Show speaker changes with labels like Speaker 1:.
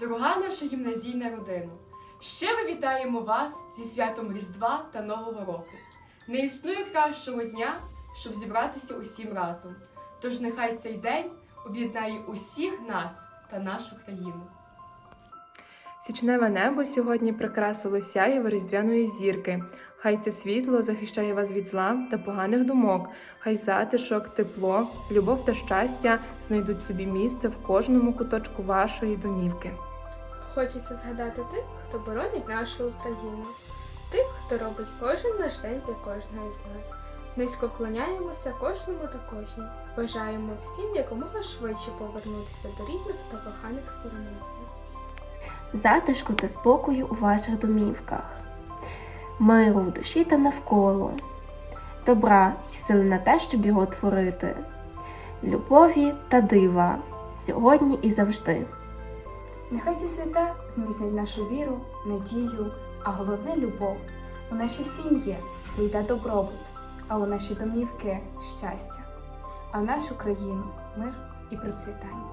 Speaker 1: дорога наша гімназійна родина. Щиро вітаємо вас зі святом Різдва та Нового року. Не існує кращого дня, щоб зібратися усім разом. Тож нехай цей день об'єднає усіх нас та нашу країну.
Speaker 2: Січневе небо сьогодні прикрасило сяєво різдвяної зірки. Хай це світло захищає вас від зла та поганих думок. Хай затишок, тепло, любов та щастя знайдуть собі місце в кожному куточку вашої домівки.
Speaker 3: Хочеться згадати тих, хто боронить нашу Україну, тих, хто робить кожен наш день для кожного з нас. Низько вклоняємося кожному та кожній. Бажаємо всім якомога швидше повернутися до рідних та коханих сторон.
Speaker 4: затишку та спокою у ваших домівках, миру в душі та навколо, добра й сили на те, щоб його творити, любові та дива сьогодні і завжди.
Speaker 5: Нехай ці свята зміцнять нашу віру, надію, а головне любов. У нашій сім'ї прийде добробут, а у наші домівки щастя, а в нашу країну мир і процвітання.